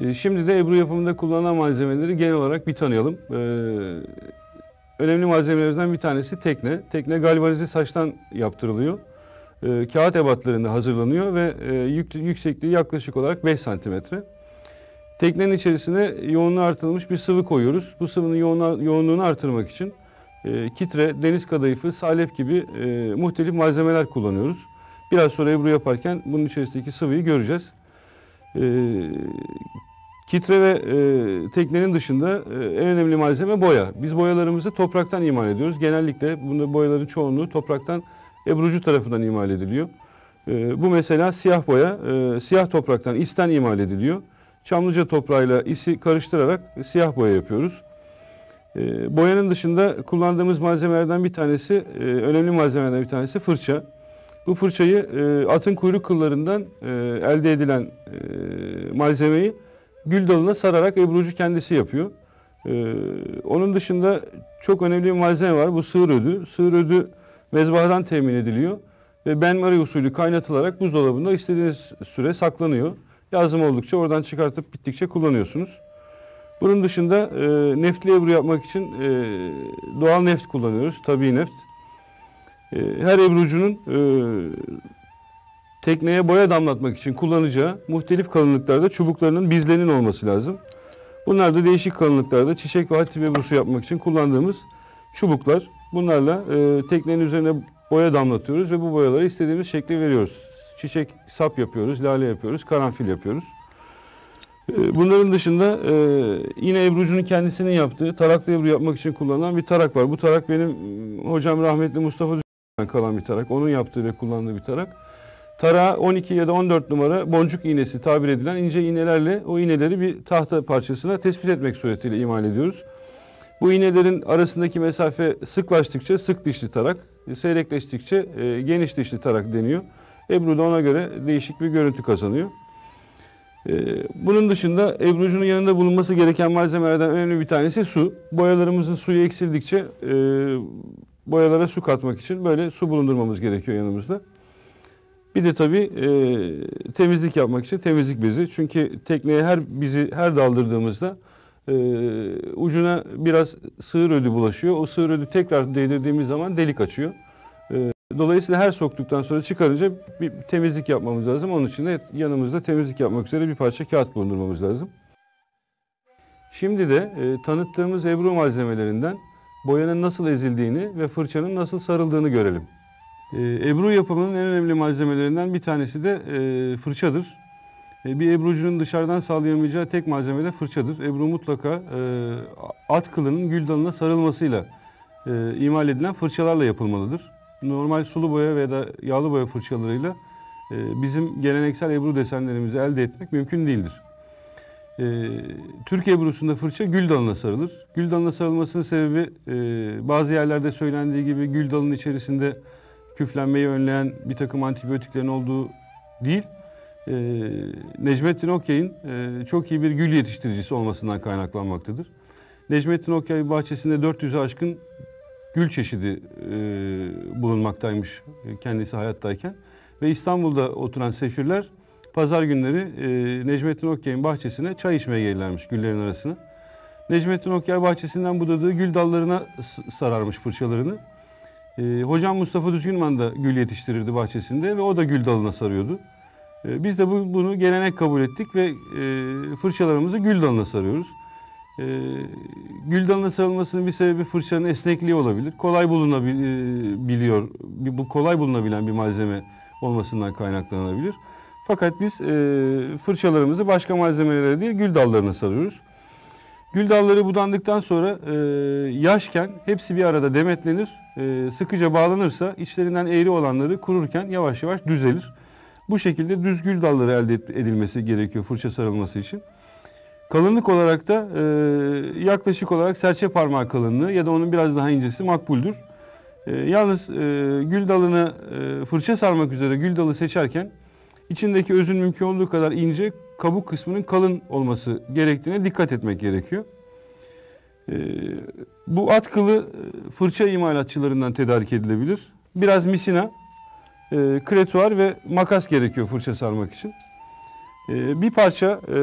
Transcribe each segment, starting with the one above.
E, Şimdi de Ebru yapımında kullanılan malzemeleri genel olarak bir tanıyalım. E, Önemli malzemelerimizden bir tanesi tekne. Tekne galvanize saçtan yaptırılıyor. E, Kağıt ebatlarında hazırlanıyor ve e, yük- yüksekliği yaklaşık olarak 5 santimetre. Teknenin içerisine yoğunluğu artırılmış bir sıvı koyuyoruz. Bu sıvının yoğunluğu, yoğunluğunu artırmak için e, kitre, deniz kadayıfı, salep gibi e, muhtelif malzemeler kullanıyoruz. Biraz sonra Ebru yaparken bunun içerisindeki sıvıyı göreceğiz. E, kitre ve e, teknenin dışında e, en önemli malzeme boya. Biz boyalarımızı topraktan imal ediyoruz. Genellikle bunda boyaların çoğunluğu topraktan Ebrucu tarafından imal ediliyor. E, bu mesela siyah boya, e, siyah topraktan isten imal ediliyor. Çamlıca toprağıyla isi karıştırarak siyah boya yapıyoruz. E, boyanın dışında kullandığımız malzemelerden bir tanesi, e, önemli malzemelerden bir tanesi fırça. Bu fırçayı e, atın kuyruk kıllarından e, elde edilen e, malzemeyi gül dalına sararak Ebrucu kendisi yapıyor. E, onun dışında çok önemli bir malzeme var. Bu sığır ödü. Sığır ödü mezbahadan temin ediliyor ve benmari usulü kaynatılarak buzdolabında istediğiniz süre saklanıyor. Lazım oldukça oradan çıkartıp bittikçe kullanıyorsunuz. Bunun dışında e, neftli ebru yapmak için e, doğal neft kullanıyoruz, tabii neft. E, her ebrucunun e, tekneye boya damlatmak için kullanacağı muhtelif kalınlıklarda çubuklarının bizlerinin olması lazım. Bunlar da değişik kalınlıklarda çiçek ve hatip ebrusu yapmak için kullandığımız çubuklar. Bunlarla e, teknenin üzerine boya damlatıyoruz ve bu boyaları istediğimiz şekli veriyoruz. Çiçek sap yapıyoruz, lale yapıyoruz, karanfil yapıyoruz. E, Bunların dışında e, yine Ebrucu'nun kendisinin yaptığı taraklı Ebru yapmak için kullanılan bir tarak var. Bu tarak benim hocam rahmetli Mustafa Düzgün'den kalan bir tarak. Onun yaptığı ve kullandığı bir tarak. Tarağa 12 ya da 14 numara boncuk iğnesi tabir edilen ince iğnelerle o iğneleri bir tahta parçasına tespit etmek suretiyle imal ediyoruz. Bu iğnelerin arasındaki mesafe sıklaştıkça sık dişli tarak, seyrekleştikçe e, geniş dişli tarak deniyor. Ebru da ona göre değişik bir görüntü kazanıyor. Ee, Bunun dışında Ebru'cunun yanında bulunması gereken malzemelerden önemli bir tanesi su. Boyalarımızın suyu eksildikçe e, boyalara su katmak için böyle su bulundurmamız gerekiyor yanımızda. Bir de tabii e, temizlik yapmak için temizlik bezi. Çünkü tekneye her bizi her daldırdığımızda e, ucuna biraz sığır ödü bulaşıyor. O sığır ödü tekrar değdirdiğimiz zaman delik açıyor. E, Dolayısıyla her soktuktan sonra çıkarınca bir temizlik yapmamız lazım. Onun için de yanımızda temizlik yapmak üzere bir parça kağıt bulundurmamız lazım. Şimdi de e, tanıttığımız Ebru malzemelerinden boyanın nasıl ezildiğini ve fırçanın nasıl sarıldığını görelim. E, Ebru yapımının en önemli malzemelerinden bir tanesi de e, fırçadır. E, bir Ebrucunun dışarıdan sağlayamayacağı tek malzeme de fırçadır. Ebru mutlaka e, at kılının gül dalına sarılmasıyla imal edilen fırçalarla yapılmalıdır normal sulu boya veya da yağlı boya fırçalarıyla bizim geleneksel ebru desenlerimizi elde etmek mümkün değildir. E, Türk ebrusunda fırça gül dalına sarılır. Gül dalına sarılmasının sebebi bazı yerlerde söylendiği gibi gül dalının içerisinde küflenmeyi önleyen bir takım antibiyotiklerin olduğu değil. E, Necmettin Okyay'ın e, çok iyi bir gül yetiştiricisi olmasından kaynaklanmaktadır. Necmettin Okyay bahçesinde 400'ü aşkın gül çeşidi e, bulunmaktaymış kendisi hayattayken. Ve İstanbul'da oturan sefirler pazar günleri e, Necmettin Okyay'ın bahçesine çay içmeye gelirlermiş güllerin arasına. Necmettin Okyay bahçesinden budadığı gül dallarına sararmış fırçalarını. E, hocam Mustafa Düzgünman da gül yetiştirirdi bahçesinde ve o da gül dalına sarıyordu. E, biz de bu, bunu gelenek kabul ettik ve e, fırçalarımızı gül dalına sarıyoruz. Ee, gül dalına sarılmasının bir sebebi fırçanın esnekliği olabilir. Kolay bulunabiliyor, bir- bu kolay bulunabilen bir malzeme olmasından kaynaklanabilir. Fakat biz e, fırçalarımızı başka malzemelere değil gül dallarına sarıyoruz. Gül dalları budandıktan sonra e, yaşken hepsi bir arada demetlenir. E, sıkıca bağlanırsa içlerinden eğri olanları kururken yavaş yavaş düzelir. Bu şekilde düz gül dalları elde edilmesi gerekiyor fırça sarılması için. Kalınlık olarak da e, yaklaşık olarak serçe parmağı kalınlığı ya da onun biraz daha incesi makbuldür. E, yalnız e, gül dalını e, fırça sarmak üzere gül dalı seçerken içindeki özün mümkün olduğu kadar ince, kabuk kısmının kalın olması gerektiğine dikkat etmek gerekiyor. E, bu at kılı e, fırça imalatçılarından tedarik edilebilir. Biraz misina, e, kretuar ve makas gerekiyor fırça sarmak için. Ee, bir parça e,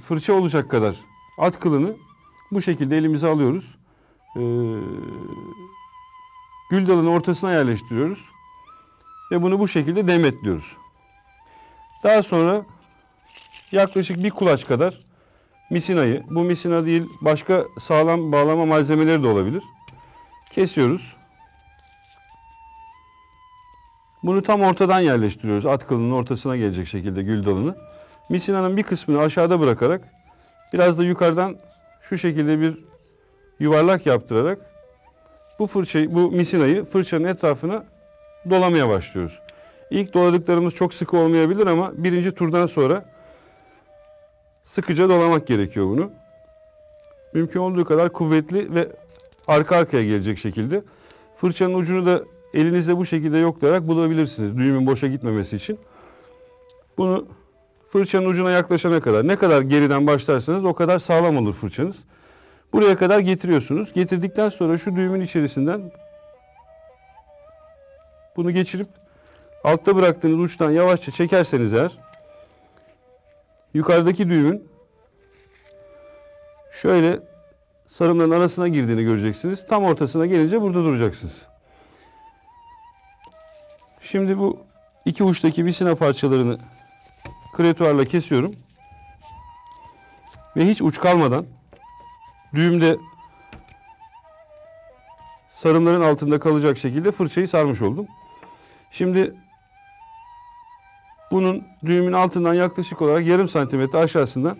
fırça olacak kadar at kılını bu şekilde elimize alıyoruz. Ee, gül dalının ortasına yerleştiriyoruz. Ve bunu bu şekilde demetliyoruz. Daha sonra yaklaşık bir kulaç kadar misinayı, bu misina değil başka sağlam bağlama malzemeleri de olabilir. Kesiyoruz. Bunu tam ortadan yerleştiriyoruz. At kılının ortasına gelecek şekilde gül dalını. Misinanın bir kısmını aşağıda bırakarak biraz da yukarıdan şu şekilde bir yuvarlak yaptırarak bu fırçayı, bu misinayı fırçanın etrafına dolamaya başlıyoruz. İlk doladıklarımız çok sıkı olmayabilir ama birinci turdan sonra sıkıca dolamak gerekiyor bunu. Mümkün olduğu kadar kuvvetli ve arka arkaya gelecek şekilde. Fırçanın ucunu da elinizde bu şekilde yoklayarak bulabilirsiniz. Düğümün boşa gitmemesi için. Bunu fırçanın ucuna yaklaşana kadar ne kadar geriden başlarsanız o kadar sağlam olur fırçanız. Buraya kadar getiriyorsunuz. Getirdikten sonra şu düğümün içerisinden bunu geçirip altta bıraktığınız uçtan yavaşça çekerseniz eğer yukarıdaki düğümün şöyle sarımların arasına girdiğini göreceksiniz. Tam ortasına gelince burada duracaksınız. Şimdi bu iki uçtaki bisina parçalarını kretuarla kesiyorum. Ve hiç uç kalmadan düğümde sarımların altında kalacak şekilde fırçayı sarmış oldum. Şimdi bunun düğümün altından yaklaşık olarak yarım santimetre aşağısından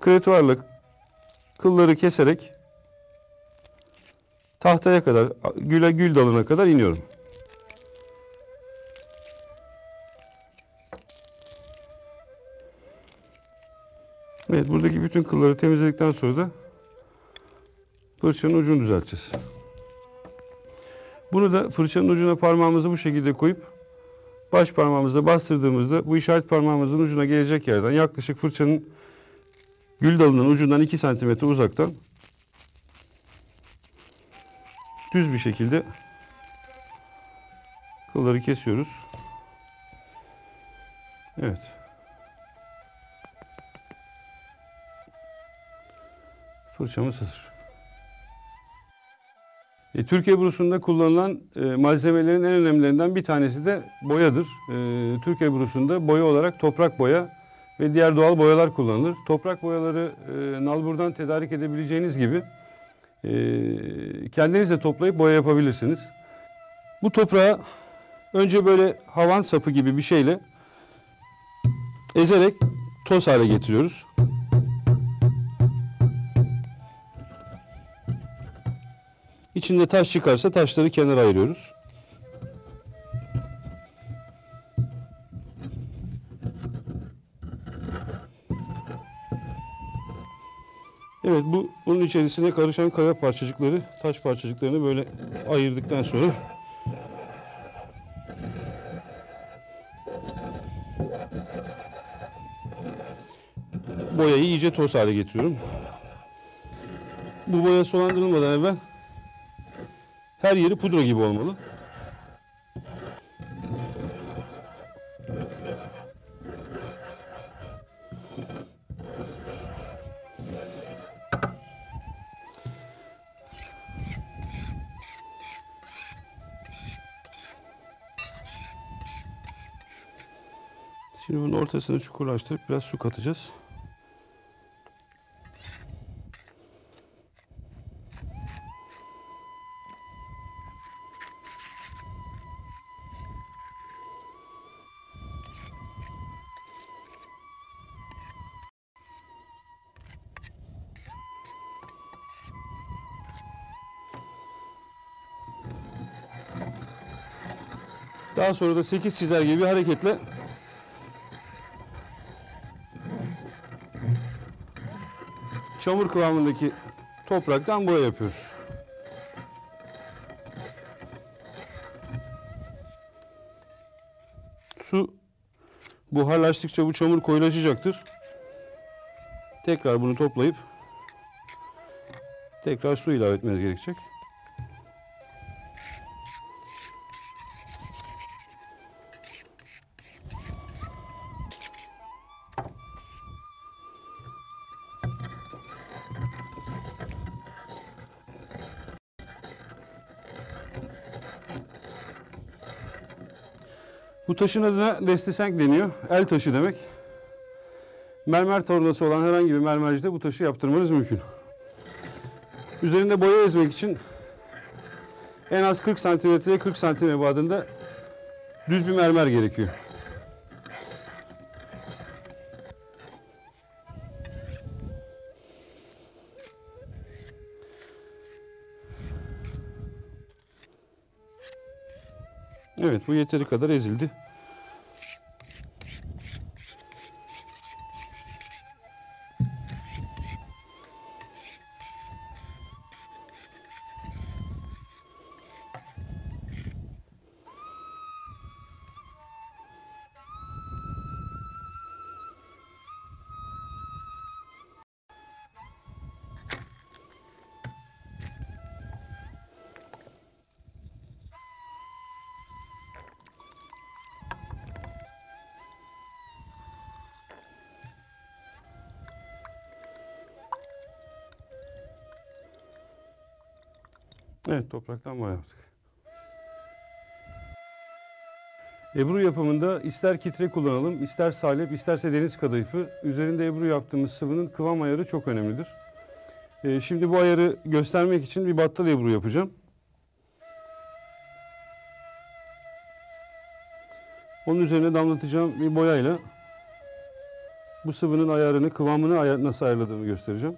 kretuarla kılları keserek tahtaya kadar, güle gül dalına kadar iniyorum. Evet buradaki bütün kılları temizledikten sonra da fırçanın ucunu düzelteceğiz. Bunu da fırçanın ucuna parmağımızı bu şekilde koyup baş parmağımızla bastırdığımızda bu işaret parmağımızın ucuna gelecek yerden yaklaşık fırçanın gül dalının ucundan 2 santimetre uzaktan düz bir şekilde kılları kesiyoruz. Evet. Fırçamız hazır. E, Türkiye brusunda kullanılan e, malzemelerin en önemlilerinden bir tanesi de boyadır. E, Türkiye brusunda boya olarak toprak boya ve diğer doğal boyalar kullanılır. Toprak boyaları e, nalburdan tedarik edebileceğiniz gibi e, kendiniz de toplayıp boya yapabilirsiniz. Bu toprağı önce böyle havan sapı gibi bir şeyle ezerek toz hale getiriyoruz. İçinde taş çıkarsa taşları kenara ayırıyoruz. Evet bu bunun içerisine karışan kaya parçacıkları, taş parçacıklarını böyle ayırdıktan sonra boyayı iyice toz hale getiriyorum. Bu boya sulandırılmadan evvel her yeri pudra gibi olmalı. Şimdi bunun ortasını çukurlaştırıp biraz su katacağız. Daha sonra da 8 çizer gibi bir hareketle çamur kıvamındaki topraktan boya yapıyoruz. Su buharlaştıkça bu çamur koyulaşacaktır. Tekrar bunu toplayıp tekrar su ilave etmeniz gerekecek. Taşın adına destesenk deniyor. El taşı demek. Mermer tornası olan herhangi bir mermercide bu taşı yaptırmanız mümkün. Üzerinde boya ezmek için en az 40 santimetreye 40 santim ebadında düz bir mermer gerekiyor. Evet bu yeteri kadar ezildi. Evet topraktan boya yaptık. Ebru yapımında ister kitre kullanalım, ister salep, isterse deniz kadayıfı. Üzerinde ebru yaptığımız sıvının kıvam ayarı çok önemlidir. Ee, şimdi bu ayarı göstermek için bir battal ebru yapacağım. Onun üzerine damlatacağım bir boyayla bu sıvının ayarını, kıvamını ayar- nasıl ayarladığımı göstereceğim.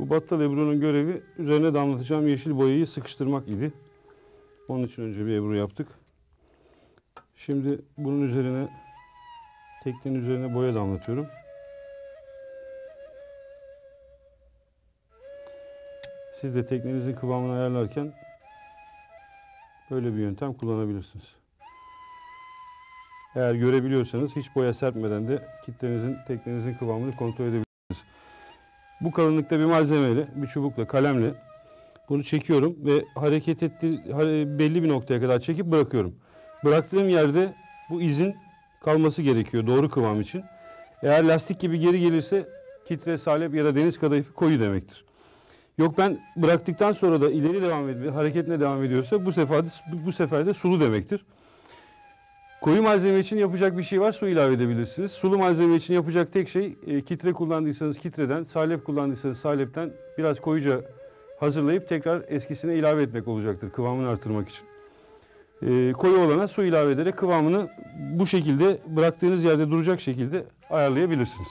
Bu battal Ebru'nun görevi üzerine damlatacağım yeşil boyayı sıkıştırmak idi. Onun için önce bir Ebru yaptık. Şimdi bunun üzerine teknenin üzerine boya damlatıyorum. Siz de teknenizin kıvamını ayarlarken böyle bir yöntem kullanabilirsiniz. Eğer görebiliyorsanız hiç boya serpmeden de kitlenizin, teknenizin kıvamını kontrol edebilirsiniz. Bu kalınlıkta bir malzemeyle, bir çubukla, kalemle bunu çekiyorum ve hareket etti hare- belli bir noktaya kadar çekip bırakıyorum. Bıraktığım yerde bu izin kalması gerekiyor doğru kıvam için. Eğer lastik gibi geri gelirse kitre, salep ya da deniz kadayıfı koyu demektir. Yok ben bıraktıktan sonra da ileri devam ediyor, hareketine devam ediyorsa bu sefer de, bu sefer de sulu demektir. Koyu malzeme için yapacak bir şey var, su ilave edebilirsiniz. Sulu malzeme için yapacak tek şey e, kitre kullandıysanız kitreden, salep kullandıysanız salepten biraz koyuca hazırlayıp tekrar eskisine ilave etmek olacaktır kıvamını artırmak için. E, koyu olana su ilave ederek kıvamını bu şekilde bıraktığınız yerde duracak şekilde ayarlayabilirsiniz.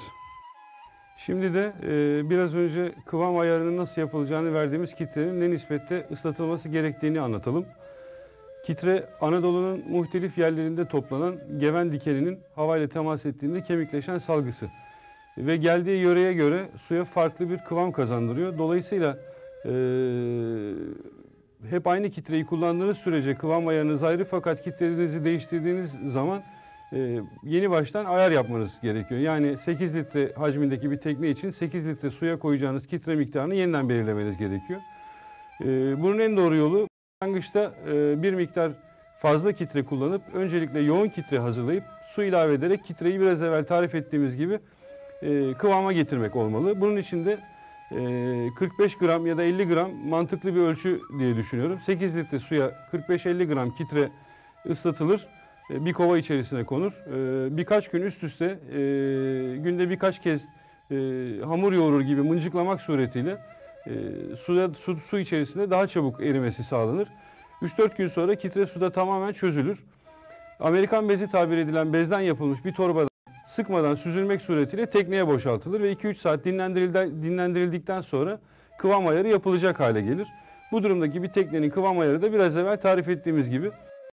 Şimdi de e, biraz önce kıvam ayarının nasıl yapılacağını verdiğimiz kitrenin ne nispette ıslatılması gerektiğini anlatalım. Kitre Anadolu'nun muhtelif yerlerinde toplanan geven dikeninin havayla temas ettiğinde kemikleşen salgısı. Ve geldiği yöreye göre suya farklı bir kıvam kazandırıyor. Dolayısıyla eee, hep aynı kitreyi kullandığınız sürece kıvam ayarınız ayrı fakat kitlerinizi değiştirdiğiniz zaman eee, yeni baştan ayar yapmanız gerekiyor. Yani 8 litre hacmindeki bir tekne için 8 litre suya koyacağınız kitre miktarını yeniden belirlemeniz gerekiyor. Bunun en doğru yolu başlangıçta e, bir miktar fazla kitre kullanıp öncelikle yoğun kitre hazırlayıp su ilave ederek kitreyi biraz evvel tarif ettiğimiz gibi e, kıvama getirmek olmalı. Bunun için de e, 45 gram ya da 50 gram mantıklı bir ölçü diye düşünüyorum. 8 litre suya 45-50 gram kitre ıslatılır. e, Bir kova içerisine konur. E, Birkaç gün üst üste e, günde birkaç kez e, hamur yoğurur gibi mıncıklamak suretiyle e, suya, su, su içerisinde daha çabuk erimesi sağlanır. 3-4 gün sonra kitre suda tamamen çözülür. Amerikan bezi tabir edilen bezden yapılmış bir torbadan sıkmadan süzülmek suretiyle tekneye boşaltılır ve 2-3 saat dinlendirildi- dinlendirildikten sonra kıvam ayarı yapılacak hale gelir. Bu durumdaki bir teknenin kıvam ayarı da biraz evvel tarif ettiğimiz gibi